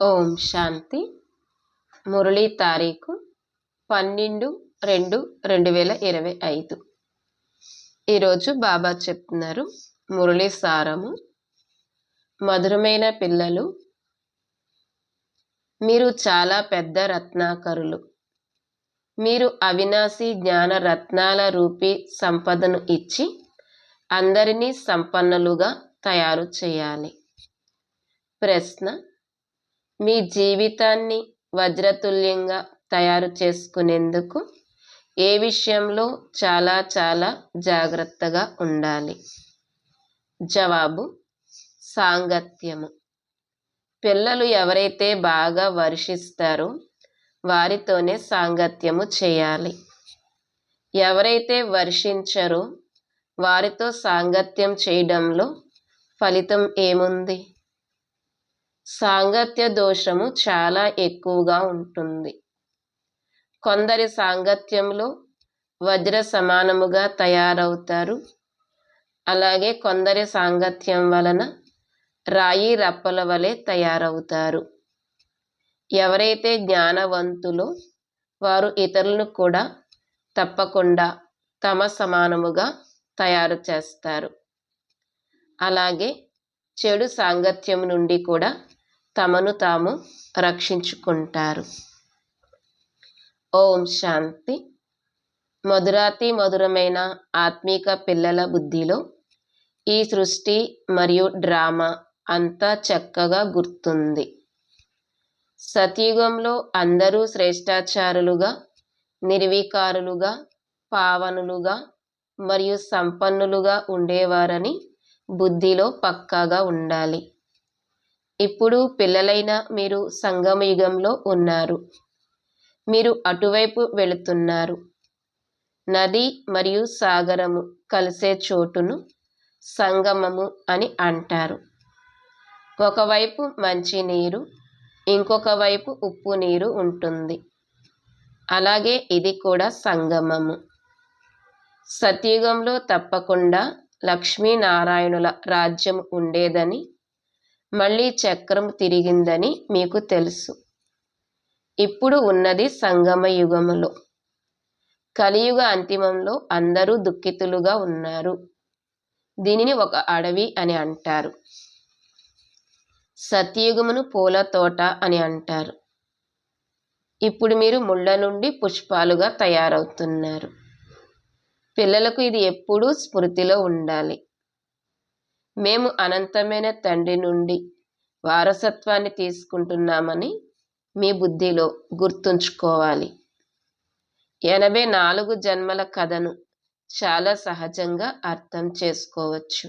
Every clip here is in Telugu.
ఓం శాంతి. మురళీ తారీఖు పన్నెండు రెండు రెండు వేల ఇరవై ఐదు. ఈరోజు బాబా చెప్తున్నారు మురళీ సారము మధురమైన పిల్లలు మీరు చాలా పెద్ద రత్నాకరులు. మీరు అవినాశి జ్ఞాన రత్నాల రూపీ సంపదను ఇచ్చి అందరినీ సంపన్నులుగా తయారు చేయాలి. ప్రశ్న మీ జీవితాన్ని వజ్రతుల్యంగా తయారు చేసుకునేందుకు ఏ విషయంలో చాలా చాలా జాగ్రత్తగా ఉండాలి? జవాబు సాంగత్యము. పిల్లలు ఎవరైతే బాగా వర్షిస్తారో వారితోనే సాంగత్యము చేయాలి. ఎవరైతే వర్షించరో వారితో సాంగత్యం చేయడంలో ఫలితం ఏముంది? సాంగత్య దోషము చాలా ఎక్కువగా ఉంటుంది. కొందరి సాంగత్యంలో వజ్ర సమానముగా తయారవుతారు. అలాగే కొందరి సాంగత్యం వలన రాయి రప్పల వలె తయారవుతారు. ఎవరైతే జ్ఞానవంతులో వారు ఇతరులను కూడా తప్పకుండా తమ సమానముగా తయారు చేస్తారు. అలాగే చెడు సాంగత్యం నుండి కూడా తమను తాము రక్షించుకుంటారు. ఓం శాంతి. మధురాతి మధురమైన ఆత్మీక పిల్లల బుద్ధిలో ఈ సృష్టి మరియు డ్రామా అంతా చక్కగా గుర్తుంది. సతయుగంలో అందరూ శ్రేష్టాచారులుగా నిర్వీకారులుగా పావనులుగా మరియు సంపన్నులుగా ఉండేవారని బుద్ధిలో పక్కాగా ఉండాలి. ఇప్పుడు పిల్లలైన మీరు సంగమ యుగంలో ఉన్నారు. మీరు అటువైపు వెళుతున్నారు. నది మరియు సాగరము కలిసే చోటును సంగమము అని అంటారు. ఒకవైపు మంచి నీరు ఇంకొక వైపు ఉప్పు నీరు ఉంటుంది. అలాగే ఇది కూడా సంగమము. సత్యుగంలో తప్పకుండా లక్ష్మీనారాయణుల రాజ్యం ఉండేదని మళ్ళీ చక్రం తిరిగిందని మీకు తెలుసు. ఇప్పుడు ఉన్నది సంగమ యుగములో. కలియుగ అంతిమంలో అందరూ దుఃఖితులుగా ఉన్నారు. దీనిని ఒక అడవి అని అంటారు. సత్యయుగమును పూల తోట అని అంటారు. ఇప్పుడు మీరు ముళ్ళ నుండి పుష్పాలుగా తయారవుతున్నారు. పిల్లలకు ఇది ఎప్పుడూ స్మృతిలో ఉండాలి. మేము అనంతమైన తండ్రి నుండి వారసత్వాన్ని తీసుకుంటున్నామని మీ బుద్ధిలో గుర్తుంచుకోవాలి. ఎనభై నాలుగు జన్మల కథను చాలా సహజంగా అర్థం చేసుకోవచ్చు.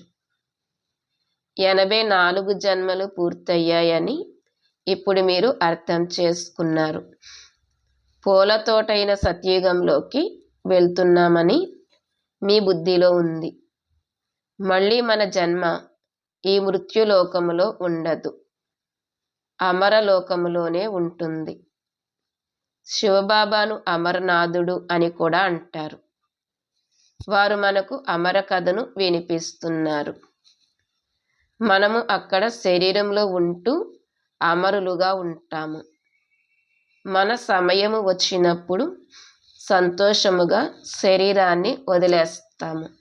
ఎనభై నాలుగు జన్మలు పూర్తయ్యాయని ఇప్పుడు మీరు అర్థం చేసుకున్నారు. పూల తోటైన సత్యుగంలోకి వెళ్తున్నామని మీ బుద్ధిలో ఉంది. మళ్ళీ మన జన్మ ఈ మృత్యులోకములో ఉండదు. అమరలోకములోనే ఉంటుంది. శివబాబాను అమరనాథుడు అని కూడా అంటారు. వారు మనకు అమర కథను వినిపిస్తున్నారు. మనము అక్కడ శరీరంలో ఉంటూ అమరులుగా ఉంటాము. మన సమయము వచ్చినప్పుడు సంతోషముగా శరీరాన్ని వదిలేస్తాము.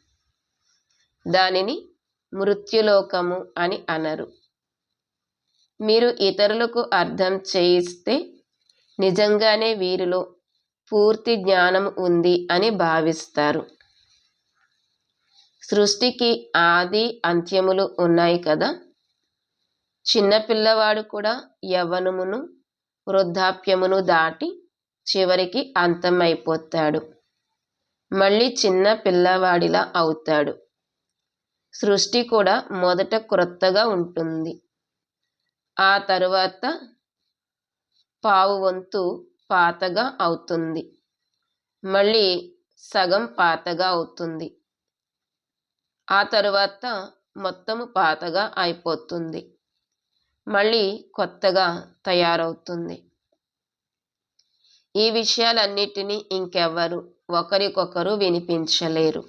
దానిని మృత్యులోకము అని అనరు. మీరు ఇతరులకు అర్థం చేయిస్తే నిజంగానే వీరిలో పూర్తి జ్ఞానం ఉంది అని భావిస్తారు. సృష్టికి ఆది అంత్యములు ఉన్నాయి కదా? చిన్నపిల్లవాడు కూడా యవ్వనమును వృద్ధాప్యమును దాటి చివరికి అంతమైపోతాడు. మళ్ళీ చిన్న పిల్లవాడిలా అవుతాడు. సృష్టి కూడా మొదట క్రొత్తగా ఉంటుంది. ఆ తరువాత పావు వంతు పాతగా అవుతుంది. మళ్ళీ సగం పాతగా అవుతుంది. ఆ తరువాత మొత్తము పాతగా అయిపోతుంది. మళ్ళీ కొత్తగా తయారవుతుంది. ఈ విషయాలన్నిటినీ ఇంకెవ్వరు ఒకరికొకరు వినిపించలేరు.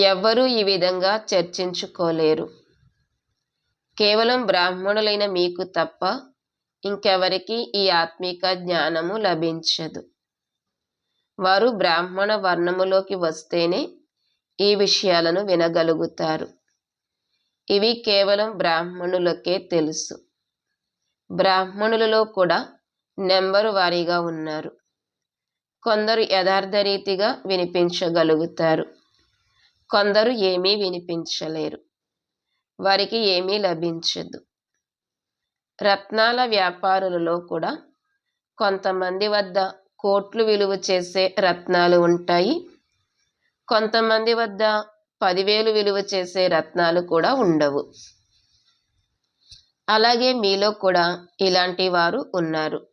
ఎవ్వరూ ఈ విధంగా చర్చించుకోలేరు. కేవలం బ్రాహ్మణులైన మీకు తప్ప ఇంకెవరికి ఈ ఆత్మిక జ్ఞానము లభించదు. వారు బ్రాహ్మణ వర్ణములోకి వస్తేనే ఈ విషయాలను వినగలుగుతారు. ఇవి కేవలం బ్రాహ్మణులకే తెలుసు. బ్రాహ్మణులలో కూడా నెంబరు వారీగా ఉన్నారు. కొందరు యథార్థ రీతిగా వినిపించగలుగుతారు. కొందరు ఏమీ వినిపించలేరు. వారికి ఏమీ లభించదు. రత్నాల వ్యాపారులలో కూడా కొంతమంది వద్ద కోట్లు విలువ చేసే రత్నాలు ఉంటాయి. కొంతమంది వద్ద పదివేలు విలువ చేసే రత్నాలు కూడా ఉండవు. అలాగే మీలో కూడా ఇలాంటి వారు ఉన్నారు.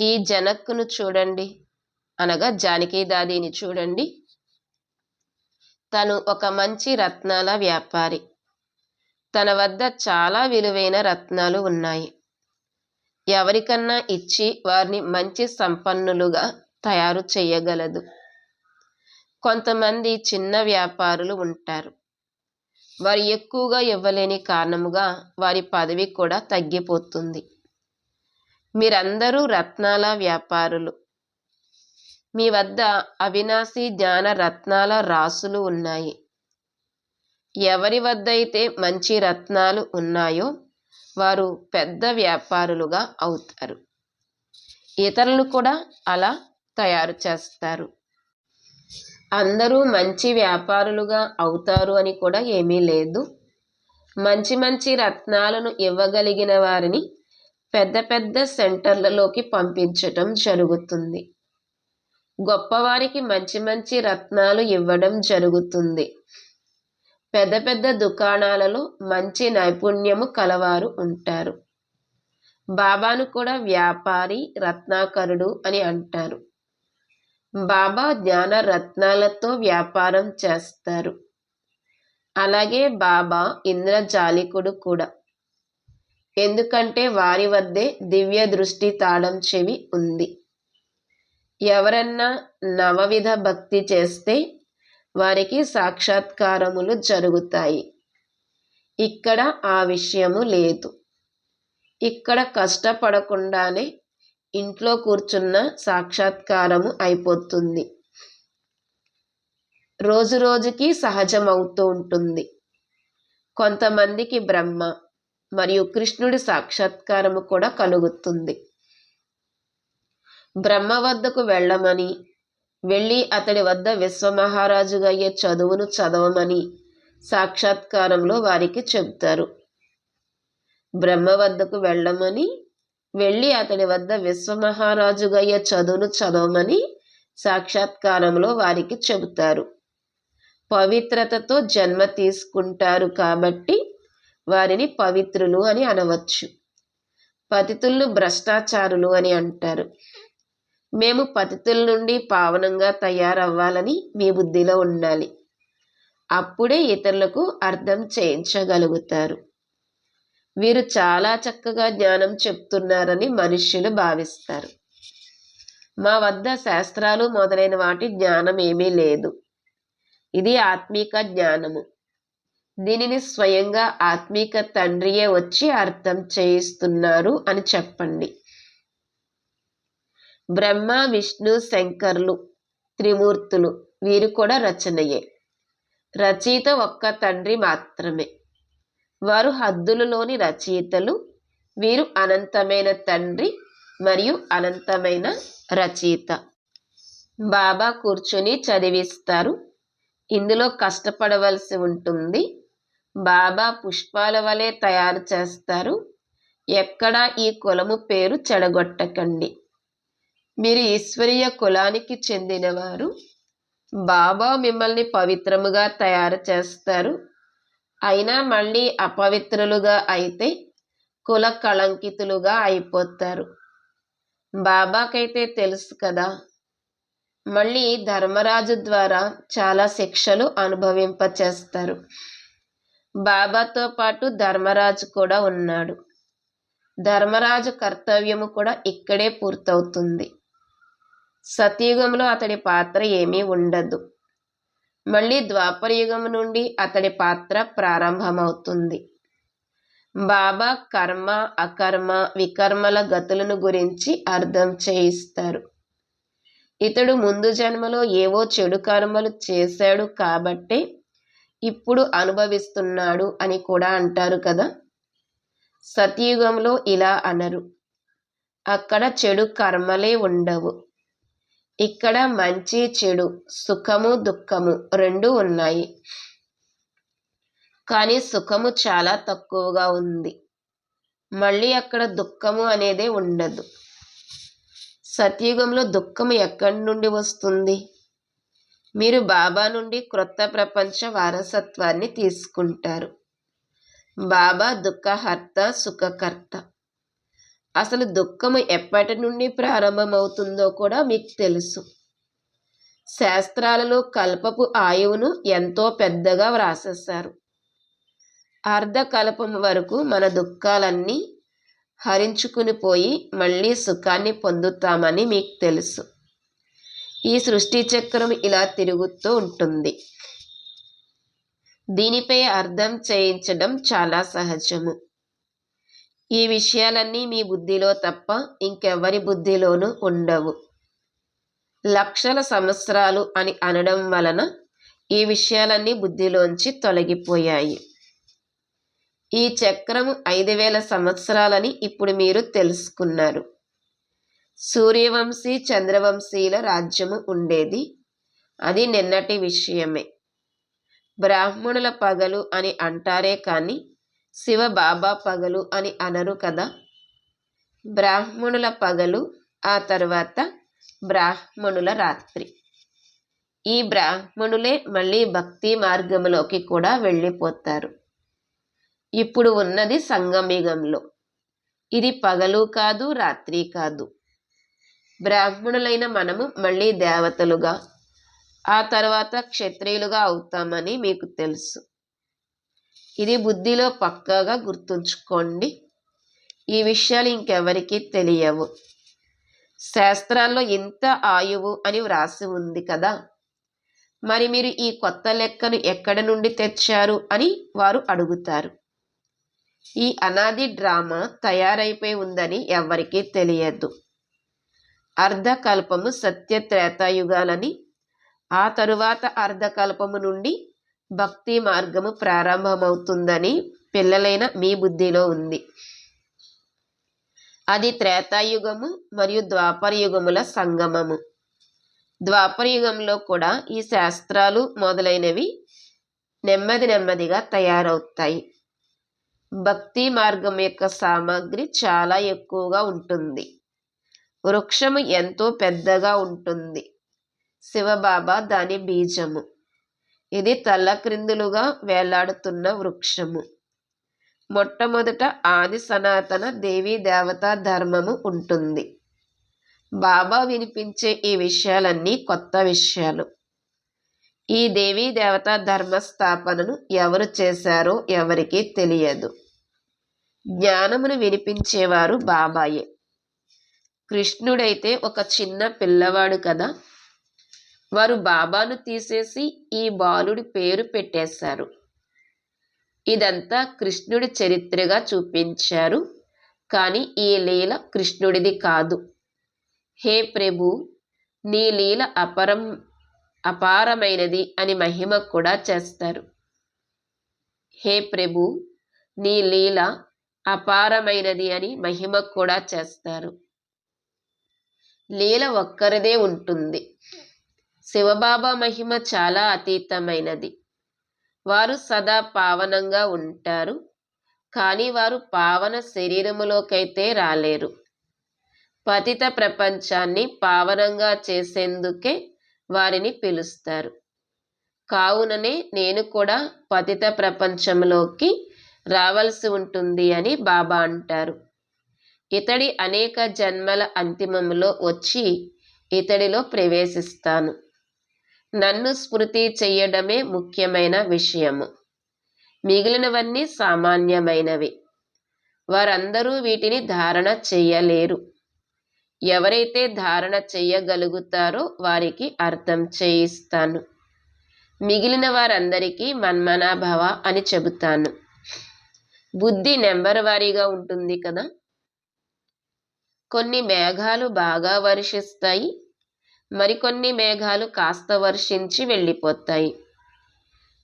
ఈ జనక్కును చూడండి అనగా జానకి దాదీని చూడండి. తను ఒక మంచి రత్నాల వ్యాపారి. తన వద్ద చాలా విలువైన రత్నాలు ఉన్నాయి. ఎవరికన్నా ఇచ్చి వారిని మంచి సంపన్నులుగా తయారు చేయగలదు. కొంతమంది చిన్న వ్యాపారులు ఉంటారు. వారు ఎక్కువగా ఇవ్వలేని కారణముగా వారి పదవి కూడా తగ్గిపోతుంది. మీరందరూ రత్నాల వ్యాపారులు. మీ వద్ద అవినాశి జ్ఞాన రత్నాల రాసులు ఉన్నాయి. ఎవరి వద్ద అయితే మంచి రత్నాలు ఉన్నాయో వారు పెద్ద వ్యాపారులుగా అవుతారు. ఇతరులు కూడా అలా తయారు చేస్తారు. అందరూ మంచి వ్యాపారులుగా అవుతారు అని కూడా ఏమీ లేదు. మంచి మంచి రత్నాలను ఇవ్వగలిగిన వారిని పెద్ద పెద్ద సెంటర్లలోకి పంపించటం జరుగుతుంది. గొప్పవారికి మంచి మంచి రత్నాలు ఇవ్వడం జరుగుతుంది. పెద్ద పెద్ద దుకాణాలలో మంచి నైపుణ్యము కలవారు ఉంటారు. బాబాను కూడా వ్యాపారి రత్నాకరుడు అని అంటారు. బాబా జ్ఞాన రత్నాలతో వ్యాపారం చేస్తారు. అలాగే బాబా ఇంద్రజాలికుడు కూడా. ఎందుకంటే వారి వద్దే దివ్య దృష్టి తాళం చెవి ఉంది. ఎవరన్నా నవవిధ భక్తి చేస్తే వారికి సాక్షాత్కారములు జరుగుతాయి. ఇక్కడ ఆ విషయము లేదు. ఇక్కడ కష్టపడకుండానే ఇంట్లో కూర్చున్న సాక్షాత్కారము అయిపోతుంది. రోజు రోజుకి సహజమవుతూ ఉంటుంది. కొంతమందికి బ్రహ్మ మరియు కృష్ణుడి సాక్షాత్కారము కూడా కలుగుతుంది. బ్రహ్మ వద్దకు వెళ్ళమని వెళ్ళి అతడి వద్ద విశ్వమహారాజుగా అయ్యే చదువును చదవమని సాక్షాత్కారంలో వారికి చెబుతారు. బ్రహ్మ వద్దకు వెళ్ళమని వెళ్ళి అతడి వద్ద విశ్వమహారాజుగా అయ్యే చదువును చదవమని సాక్షాత్కారంలో వారికి చెబుతారు. పవిత్రతతో జన్మ తీసుకుంటారు కాబట్టి వారిని పవిత్రులు అని అనవచ్చు. పతితులను భ్రష్టాచారులు అని అంటారు. మేము పతితుల నుండి పావనంగా తయారవ్వాలని మీ బుద్ధిలో ఉండాలి. అప్పుడే ఇతరులకు అర్థం చేయించగలుగుతారు. వీరు చాలా చక్కగా జ్ఞానం చెప్తున్నారని మనుష్యులు భావిస్తారు. మా వద్ద శాస్త్రాలు మొదలైన వాటి జ్ఞానం ఏమీ లేదు. ఇది ఆత్మీక జ్ఞానము. దీనిని స్వయంగా ఆత్మీక తండ్రియే వచ్చి అర్థం చేయిస్తున్నారు అని చెప్పండి. బ్రహ్మ విష్ణు శంకర్లు త్రిమూర్తులు. వీరు కూడా రచనయే. రచయిత ఒక్క తండ్రి మాత్రమే. వారు హద్దులలోని రచయితలు. వీరు అనంతమైన తండ్రి మరియు అనంతమైన రచయిత. బాబా కూర్చుని చదివిస్తారు. ఇందులో కష్టపడవలసి ఉంటుంది. బాబా పుష్పాల వలె తయారు చేస్తారు. ఎక్కడా ఈ కులము పేరు చెడగొట్టకండి. మీరు ఈశ్వరీయ కులానికి చెందినవారు. బాబా మిమ్మల్ని పవిత్రముగా తయారు చేస్తారు. అయినా మళ్ళీ అపవిత్రులుగా అయితే కుల కళంకితులుగా అయిపోతారు. బాబాకైతే తెలుసు కదా. మళ్ళీ ధర్మరాజు ద్వారా చాలా శిక్షలు అనుభవింపచేస్తారు. బాబాతో పాటు ధర్మరాజు కూడా ఉన్నాడు. ధర్మరాజు కర్తవ్యము కూడా ఇక్కడే పూర్తవుతుంది. సతయుగంలో అతడి పాత్ర ఏమీ ఉండదు. మళ్ళీ ద్వాపరయుగం నుండి అతడి పాత్ర ప్రారంభమవుతుంది. బాబా కర్మ అకర్మ వికర్మల గతులను గురించి అర్థం చేయిస్తారు. ఇతడు ముందు జన్మలో ఏవో చెడు కర్మలు చేశాడు కాబట్టే ఇప్పుడు అనుభవిస్తున్నాడు అని కూడా అంటారు కదా. సతయుగంలో ఇలా అనరు. అక్కడ చెడు కర్మలే ఉండవు. ఇక్కడ మంచి చెడు సుఖము దుఃఖము రెండు ఉన్నాయి. కానీ సుఖము చాలా తక్కువగా ఉంది. మళ్ళీ అక్కడ దుఃఖము అనేదే ఉండదు. సత్యుగంలో దుఃఖం ఎక్కడి నుండి వస్తుంది? మీరు బాబా నుండి క్రొత్త ప్రపంచ వారసత్వాన్ని తీసుకుంటారు. బాబా దుఃఖహర్త సుఖకర్త. అసలు దుఃఖము ఎప్పటి నుండి ప్రారంభమవుతుందో కూడా మీకు తెలుసు. శాస్త్రాలలో కల్పపు ఆయువును ఎంతో పెద్దగా వ్రాసేస్తారు అర్ధకల్పం వరకు మన దుఃఖాలన్నీ హరించుకుని పోయి మళ్ళీ సుఖాన్ని పొందుతామని మీకు తెలుసు. ఈ సృష్టి చక్రం ఇలా తిరుగుతూ ఉంటుంది. దీనిపై అర్థం చేయించడం చాలా సహజము. ఈ విషయాలన్నీ మీ బుద్ధిలో తప్ప ఇంకెవరి బుద్ధిలోనూ ఉండవు. లక్షల సంవత్సరాలు అని అనడం వలన ఈ విషయాలన్నీ బుద్ధిలోంచి తొలగిపోయాయి. ఈ చక్రము ఐదు వేల సంవత్సరాలని ఇప్పుడు మీరు తెలుసుకున్నారు. సూర్యవంశీ చంద్రవంశీల రాజ్యము ఉండేది. అది నిన్నటి విషయమే. బ్రాహ్మణుల పగలు అని అంటారే కానీ శివ బాబా పగలు అని అనరు కదా? బ్రాహ్మణుల పగలు ఆ తర్వాత బ్రాహ్మణుల రాత్రి. ఈ బ్రాహ్మణులే మళ్ళీ భక్తి మార్గంలోకి కూడా వెళ్ళిపోతారు. ఇప్పుడు ఉన్నది సంగమిగంలో ఇది పగలు కాదు రాత్రి కాదు. బ్రాహ్మణులైన మనము మళ్ళీ దేవతలుగా ఆ తర్వాత క్షత్రియులుగా అవుతామని మీకు తెలుసు. ఇది బుద్ధిలో పక్కాగా గుర్తుంచుకోండి. ఈ విషయాలు ఇంకెవరికీ తెలియవు. శాస్త్రాల్లో ఇంత ఆయువు అని వ్రాసి ఉంది కదా. మరి మీరు ఈ కొత్త లెక్కను ఎక్కడి నుండి తెచ్చారు అని వారు అడుగుతారు. ఈ అనాది డ్రామా తయారైపోయి ఉందని ఎవరికీ తెలియదు. అర్ధకల్పము సత్య త్రేతాయుగాలని ఆ తరువాత అర్ధకల్పము నుండి భక్తి మార్గము ప్రారంభమవుతుందని పిల్లలైన మీ బుద్ధిలో ఉంది. అది త్రేతాయుగము మరియు ద్వాపరయుగముల సంగమము. ద్వాపరయుగంలో కూడా ఈ శాస్త్రాలు మొదలైనవి నెమ్మది నెమ్మదిగా తయారవుతాయి. భక్తి మార్గం యొక్క సామాగ్రి చాలా ఎక్కువగా ఉంటుంది. వృక్షము ఎంతో పెద్దగా ఉంటుంది. శివబాబా దాని బీజము. ఇది తలక్రిందులుగా వేలాడుతున్న వృక్షము. మొట్టమొదట ఆది సనాతన దేవీ దేవతా ధర్మము ఉంటుంది. బాబా వినిపించే ఈ విషయాలన్నీ కొత్త విషయాలు. ఈ దేవీ దేవతా ధర్మ స్థాపనను ఎవరు చేశారో ఎవరికీ తెలియదు. జ్ఞానమును వినిపించేవారు బాబాయే. కృష్ణుడైతే ఒక చిన్న పిల్లవాడు కదా వారు బాబాను తీసేసి ఈ బాలుడి పేరు పెట్టేశారు. ఇదంతా కృష్ణుడి చరిత్రగా చూపించారు. కానీ ఈ లీల కృష్ణుడిది కాదు. హే ప్రభు నీ లీల అపరం అపారమైనది అని మహిమ కూడా చేస్తారు. హే ప్రభు నీ లీల అపారమైనది అని మహిమ కూడా చేస్తారు. లీల ఒక్కరిదే ఉంటుంది. శివబాబా మహిమ చాలా అతీతమైనది. వారు సదా పావనంగా ఉంటారు కానీ వారు పావన శరీరములోకైతే రాలేరు. పతిత ప్రపంచాన్ని పావనంగా చేసేందుకే వారిని పిలుస్తారు. కావుననే నేను కూడా పతిత ప్రపంచంలోకి రావాల్సి ఉంటుంది అని బాబా అంటారు. ఇతడి అనేక జన్మల అంతిమంలో వచ్చి ఇతడిలో ప్రవేశిస్తాను. నన్ను స్మృతి చెయ్యడమే ముఖ్యమైన విషయము. మిగిలినవన్నీ సామాన్యమైనవి. వారందరూ వీటిని ధారణ చెయ్యలేరు. ఎవరైతే ధారణ చెయ్యగలుగుతారో వారికి అర్థం చేయిస్తాను. మిగిలిన వారందరికీ మన్మనాభవ అని చెబుతాను. బుద్ధి నెంబర్ వారీగా ఉంటుంది కదా? కొన్ని మేఘాలు బాగా వర్షిస్తాయి మరికొన్ని మేఘాలు కాస్త వర్షించి వెళ్ళిపోతాయి.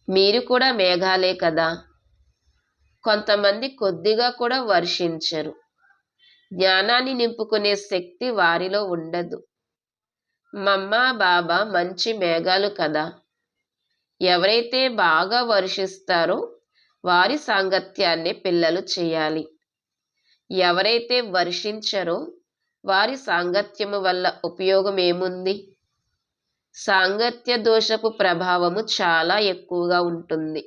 మీరు కూడా మేఘాలే కదా. కొంతమంది కొద్దిగా కూడా వర్షించరు. జ్ఞానాన్ని నింపుకునే శక్తి వారిలో ఉండదు. మమ్మ బాబా మంచి మేఘాలు కదా. ఎవరైతే బాగా వర్షిస్తారో వారి సాంగత్యాన్ని పిల్లలు చేయాలి. ఎవరైతే వర్షించరో వారి సాంగత్యము వల్ల ఉపయోగం ఏముంది సాంగత్య దోషపు ప్రభావము చాలా ఎక్కువగా ఉంటుంది.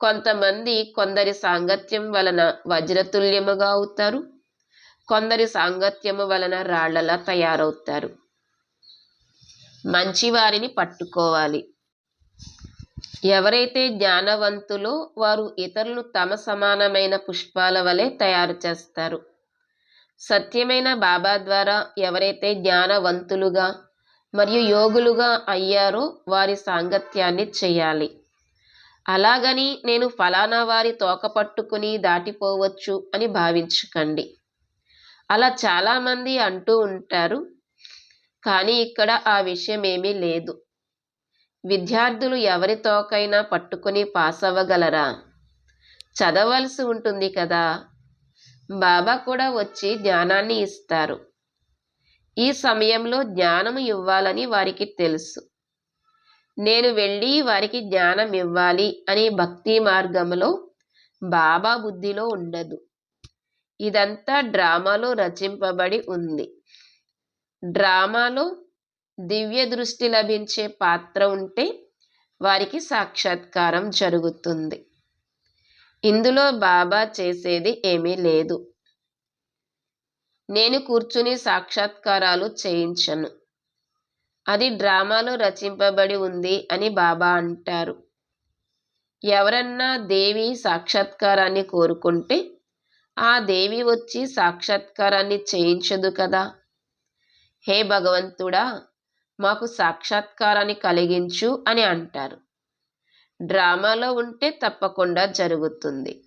కొంతమంది కొందరి సాంగత్యం వలన వజ్రతుల్యముగా అవుతారు. కొందరి సాంగత్యము వలన రాళ్ళలా తయారవుతారు. మంచివారిని పట్టుకోవాలి. ఎవరైతే జ్ఞానవంతులో వారు ఇతరులను తమ సమానమైన పుష్పాల వలె తయారు చేస్తారు. సత్యమైన బాబా ద్వారా ఎవరైతే జ్ఞానవంతులుగా మరియు యోగులుగా అయ్యారో వారి సాంగత్యాన్ని చేయాలి. అలాగని నేను ఫలానా వారి తోక పట్టుకుని దాటిపోవచ్చు అని భావించకండి. అలా చాలామంది అంటూ ఉంటారు కానీ ఇక్కడ ఆ విషయం ఏమీ లేదు. విద్యార్థులు ఎవరి తోకైనా పట్టుకుని పాస్ అవ్వగలరా చదవలసి ఉంటుంది కదా. బాబా కూడా వచ్చి జ్ఞానాన్ని ఇస్తారు. ఈ సమయంలో జ్ఞానము ఇవ్వాలని వారికి తెలుసు. నేను వెళ్ళి వారికి జ్ఞానం ఇవ్వాలి అనే భక్తి మార్గంలో బాబా బుద్ధిలో ఉండదు. ఇదంతా డ్రామాలో రచింపబడి ఉంది. డ్రామాలో దివ్య దృష్టి లభించే పాత్ర ఉంటే వారికి సాక్షాత్కారం జరుగుతుంది. ఇందులో బాబా చేసేది ఏమీ లేదు. నేను కూర్చుని సాక్షాత్కారాలు చేయించను. అది డ్రామాలో రచింపబడి ఉంది అని బాబా అంటారు. ఎవరన్నా దేవి సాక్షాత్కారాన్ని కోరుకుంటే ఆ దేవి వచ్చి సాక్షాత్కారాన్ని చేయించదు కదా. హే భగవంతుడా మాకు సాక్షాత్కారాన్ని కలిగించు అని అంటారు. డ్రామాలో ఉంటే తప్పకుండా జరుగుతుంది.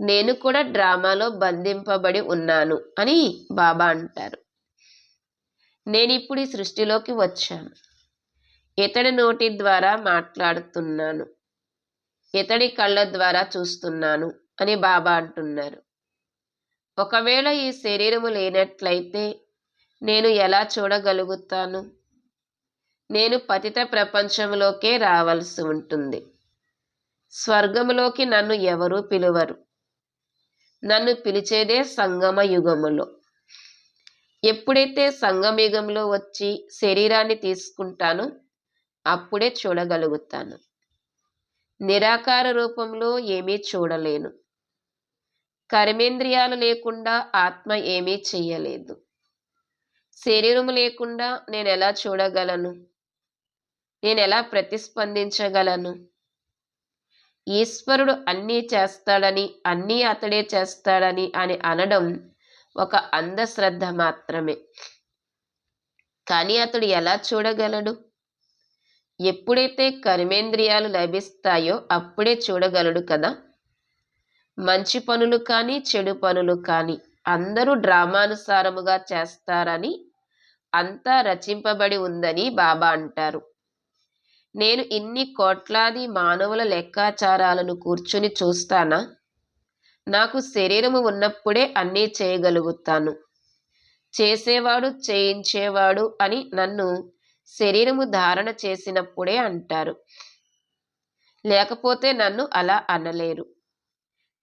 నేను కూడా డ్రామాలో బంధింపబడి ఉన్నాను అని బాబా అంటారు. నేను ఇప్పుడు ఈ సృష్టిలోకి వచ్చాను. ఇతడి నోటి ద్వారా మాట్లాడుతున్నాను. ఇతడి కళ్ళ ద్వారా చూస్తున్నాను అని బాబా అంటున్నారు. ఒకవేళ ఈ శరీరము లేనట్లయితే నేను ఎలా చూడగలుగుతాను? నేను పతిత ప్రపంచంలోకే రావాల్సి ఉంటుంది. స్వర్గములోకి నన్ను ఎవరూ పిలువరు. నన్ను పిలిచేదే సంగమ యుగములో. ఎప్పుడైతే సంగమయుగంలో వచ్చి శరీరాన్ని తీసుకుంటానో అప్పుడే చూడగలుగుతాను. నిరాకార రూపంలో ఏమీ చూడలేను. కర్మేంద్రియాలు లేకుండా ఆత్మ ఏమీ చెయ్యలేదు. శరీరము లేకుండా నేను ఎలా చూడగలను? నేను ఎలా ప్రతిస్పందించగలను? ఈశ్వరుడు అన్నీ చేస్తాడని అన్నీ అతడే చేస్తాడని అని అనడం ఒక అంధశ్రద్ధ మాత్రమే. కానీ అతడు ఎలా చూడగలడు? ఎప్పుడైతే కర్మేంద్రియాలు లభిస్తాయో అప్పుడే చూడగలడు కదా? మంచి పనులు కానీ చెడు పనులు కానీ అందరూ డ్రామానుసారముగా చేస్తారని అంతా రచింపబడి ఉందని బాబా అంటారు. నేను ఇన్ని కోట్లాది మానవుల లెక్కాచారాలను కూర్చుని చూస్తానా? నాకు శరీరము ఉన్నప్పుడే అన్నీ చేయగలుగుతాను. చేసేవాడు చేయించేవాడు అని నన్ను శరీరము ధారణ చేసినప్పుడే అంటారు. లేకపోతే నన్ను అలా అనలేరు.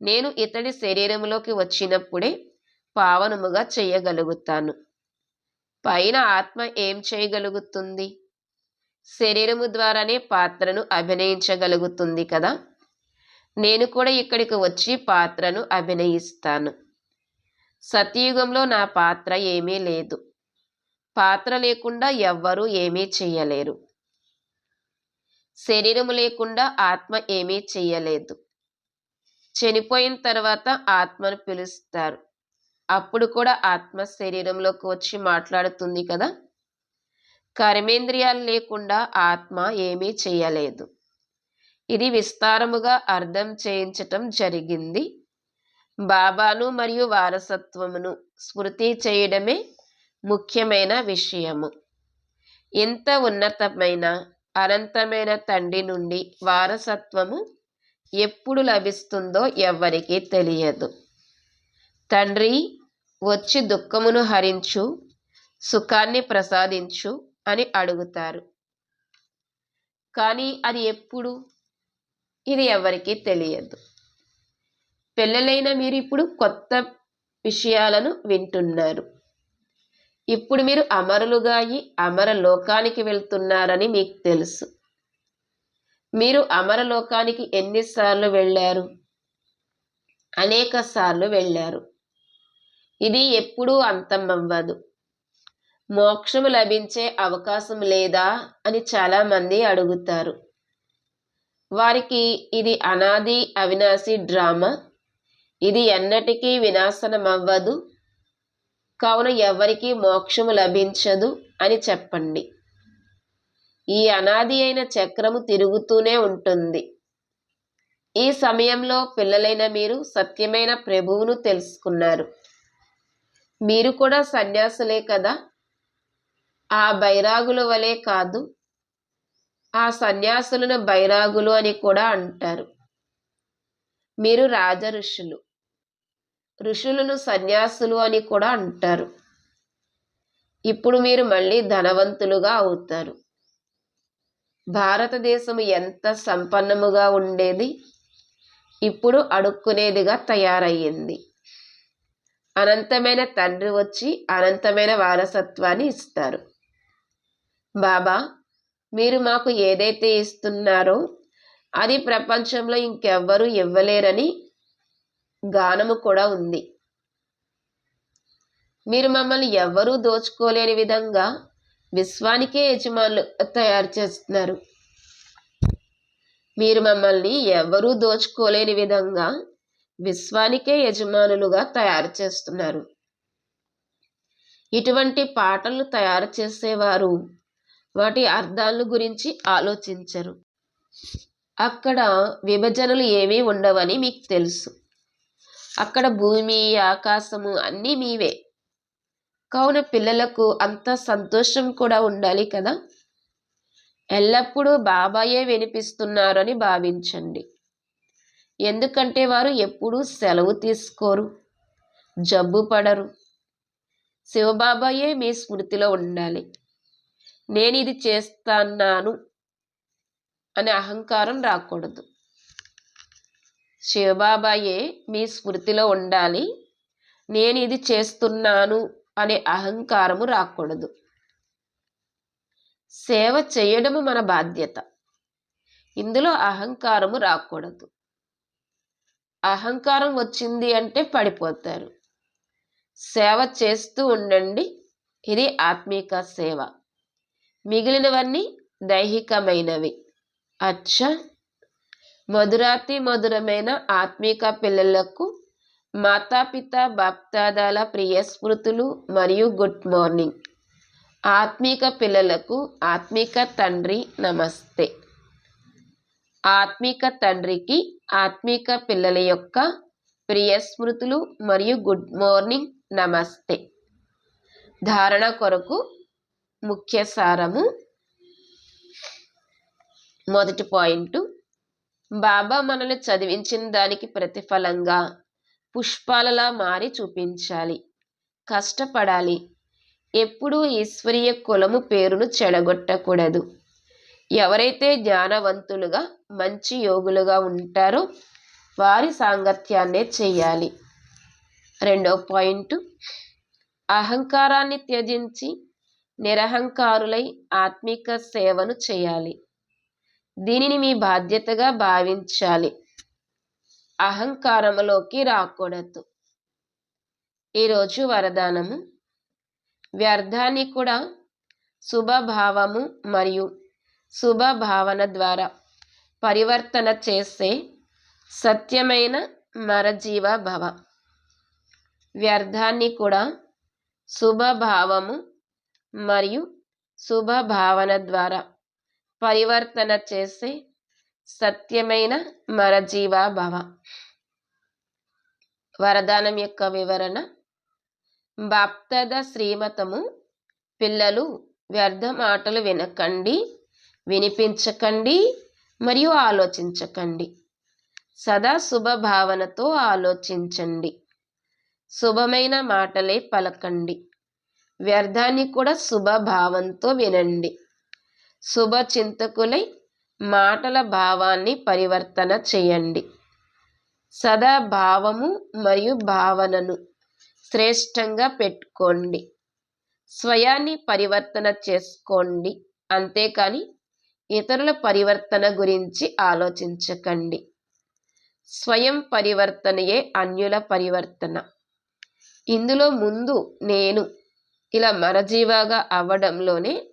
నేను ఇతడి శరీరంలోకి వచ్చినప్పుడే పావనముగా చేయగలుగుతాను. పైన ఆత్మ ఏం చేయగలుగుతుంది? శరీరము ద్వారానే పాత్రను అభినయించగలుగుతుంది కదా? నేను కూడా ఇక్కడికి వచ్చి పాత్రను అభినయిస్తాను. సతయుగంలో నా పాత్ర ఏమీ లేదు. పాత్ర లేకుండా ఎవ్వరూ ఏమీ చెయ్యలేరు. శరీరము లేకుండా ఆత్మ ఏమీ చెయ్యలేదు. చనిపోయిన తర్వాత ఆత్మను పిలుస్తారు. అప్పుడు కూడా ఆత్మ శరీరంలోకి వచ్చి మాట్లాడుతుంది కదా? కర్మేంద్రియాలు లేకుండా ఆత్మ ఏమీ చేయలేదు. ఇది విస్తారముగా అర్థం చేయించటం జరిగింది. బాబాను మరియు వారసత్వమును స్మృతి చేయడమే ముఖ్యమైన విషయము. ఇంత ఉన్నతమైన అనంతమైన తండ్రి నుండి వారసత్వము ఎప్పుడు లభిస్తుందో ఎవ్వరికీ తెలియదు. తండ్రి వచ్చి దుఃఖమును హరించు సుఖాన్ని ప్రసాదించు అని అడుగుతారు. కానీ అది ఎప్పుడు? ఇది ఎవరికీ తెలియదు. పిల్లలైన మీరు ఇప్పుడు కొత్త విషయాలను వింటున్నారు. ఇప్పుడు మీరు అమరులుగా అయి అమర లోకానికి వెళ్తున్నారని మీకు తెలుసు. మీరు అమరలోకానికి ఎన్నిసార్లు వెళ్ళారు? అనేక సార్లు వెళ్ళారు. ఇది ఎప్పుడూ అంతం అవ్వదు మోక్షము లభించే అవకాశం లేదా అని చాలామంది అడుగుతారు. వారికి ఇది అనాది అవినాశి డ్రామా. ఇది ఎన్నటికీ వినాశనం అవ్వదు కావున ఎవరికీ మోక్షము లభించదు అని చెప్పండి. ఈ అనాది అయిన చక్రము తిరుగుతూనే ఉంటుంది. ఈ సమయంలో పిల్లలైన మీరు సత్యమైన ప్రభువును తెలుసుకున్నారు. మీరు కూడా సన్యాసులే కదా? ఆ బైరాగుల వలె కాదు ఆ సన్యాసులను బైరాగులు అని కూడా అంటారు. మీరు రాజ ఋషులు ఋషులను సన్యాసులు అని కూడా అంటారు. ఇప్పుడు మీరు మళ్ళీ ధనవంతులుగా అవుతారు. భారతదేశం ఎంత సంపన్నముగా ఉండేది ఇప్పుడు అడుక్కునేదిగా తయారయ్యింది. అనంతమైన తండ్రి వచ్చి అనంతమైన వారసత్వాన్ని ఇస్తారు. బాబా మీరు మాకు ఏదైతే ఇస్తున్నారో అది ప్రపంచంలో ఇంకెవ్వరూ ఇవ్వలేరని గానము కూడా ఉంది. మీరు మమ్మల్ని ఎవ్వరూ దోచుకోలేని విధంగా విశ్వానికే యజమానులు తయారు చేస్తున్నారు. మీరు మమ్మల్ని ఎవరూ దోచుకోలేని విధంగా విశ్వానికే యజమానులుగా తయారు చేస్తున్నారు. ఇటువంటి పాటలు తయారు చేసేవారు వాటి అర్థాలను గురించి ఆలోచించరు. అక్కడ విభజనలు ఏమీ ఉండవని మీకు తెలుసు. అక్కడ భూమి ఆకాశము అన్నీ మీవే. కావున పిల్లలకు అంత సంతోషం కూడా ఉండాలి కదా? ఎల్లప్పుడూ బాబాయే వినిపిస్తున్నారని భావించండి. ఎందుకంటే వారు ఎప్పుడూ సెలవు తీసుకోరు జబ్బు పడరు. శివబాబాయే మీ స్మృతిలో ఉండాలి. నేను ఇది చేస్తున్నాను అనే అహంకారం రాకూడదు. శివబాబాయే మీ స్మృతిలో ఉండాలి. నేను ఇది చేస్తున్నాను అనే అహంకారము రాకూడదు. సేవ చేయడము మన బాధ్యత. ఇందులో అహంకారము రాకూడదు. అహంకారం వచ్చింది అంటే పడిపోతారు. సేవ చేస్తూ ఉండండి. ఇది ఆత్మీక సేవ. మిగిలినవన్నీ దైహికమైనవి. అచ్చ! మధురాతి మధురమైన ఆత్మీక పిల్లలకు మాతాపిత బాప్తాదాల ప్రియ స్మృతులు మరియు గుడ్ మార్నింగ్. ఆత్మీక పిల్లలకు ఆత్మీక తండ్రి నమస్తే. ఆత్మీక తండ్రికి ఆత్మీక పిల్లల యొక్క ప్రియ స్మృతులు మరియు గుడ్ మార్నింగ్ నమస్తే. ధారణ కొరకు ముఖ్య సారము. మొదటి పాయింట్. బాబా మనల్ని చదివించిన దానికి ప్రతిఫలంగా పుష్పాలలా మారి చూపించాలి. కష్టపడాలి. ఎప్పుడూ ఈశ్వరీయ కులము పేరును చెడగొట్టకూడదు. ఎవరైతే జ్ఞానవంతులుగా మంచి యోగులుగా ఉంటారో వారి సాంగత్యాన్నే చెయ్యాలి. రెండో పాయింట్. అహంకారాన్ని త్యజించి నిరహంకారులై ఆత్మిక సేవను చేయాలి. దీనిని మీ బాధ్యతగా భావించాలి. అహంకారములోకి రాకూడదు. ఈరోజు వరదానము. వ్యర్థాన్ని కూడా శుభభావము మరియు శుభ భావన ద్వారా పరివర్తన చేసే సత్యమైన మరజీవ భవ. వ్యర్థాన్ని కూడా శుభభావము మరియు శుభ భావన ద్వారా పరివర్తన చేసే సత్యమైన మరజీవాభవ వరదానం యొక్క వివరణ బాప్తద శ్రీమతము పిల్లలు వ్యర్థ మాటలు వినకండి వినిపించకండి మరియు ఆలోచించకండి. సదా శుభ భావనతో ఆలోచించండి. శుభమైన మాటలే పలకండి. వ్యర్థాన్ని కూడా శుభభావంతో వినండి. శుభ చింతకులై మాటల భావాన్ని పరివర్తన చేయండి. సదా భావము మరియు భావనను శ్రేష్టంగా పెట్టుకోండి. స్వయాన్ని పరివర్తన చేసుకోండి. అంతేకాని ఇతరుల పరివర్తన గురించి ఆలోచించకండి. స్వయం పరివర్తనయే అన్యుల పరివర్తన. ఇందులో ముందు నేను ఇలా మరజీవాగా అవ్వడంలోనే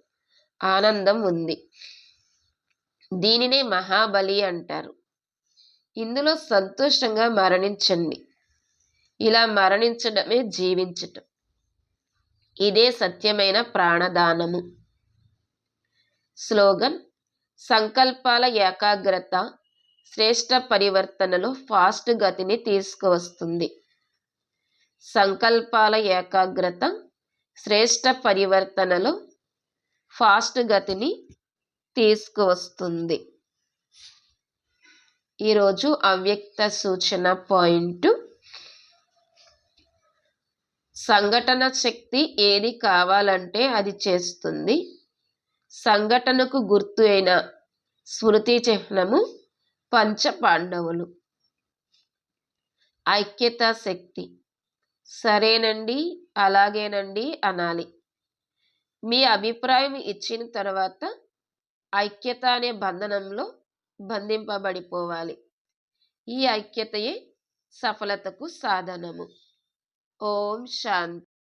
ఆనందం ఉంది. దీనినే మహాబలి అంటారు. ఇందులో సంతోషంగా మరణించండి. ఇలా మరణించడమే జీవించటం. ఇదే సత్యమైన ప్రాణదానము. స్లోగన్ సంకల్పాల ఏకాగ్రత శ్రేష్ట పరివర్తనలో ఫాస్ట్ గతిని తీసుకువస్తుంది. సంకల్పాల ఏకాగ్రత శ్రేష్ట పరివర్తనలో ఫాస్ట్ గతిని తీసుకువస్తుంది. ఈరోజు అవ్యక్త సూచన పాయింట్. సంఘటన శక్తి ఏది కావాలంటే అది చేస్తుంది. సంఘటనకు గుర్తు అయిన స్మృతి చిహ్నము పంచ పాండవులు. ఐక్యతా శక్తి. సరేనండి. అలాగేనండి అనాలి. మీ అభిప్రాయం ఇచ్చిన తర్వాత ఐక్యత అనే బంధనంలో బంధింపబడిపోవాలి. ఈ ఐక్యతయే సఫలతకు సాధనము. ఓం శాంతి.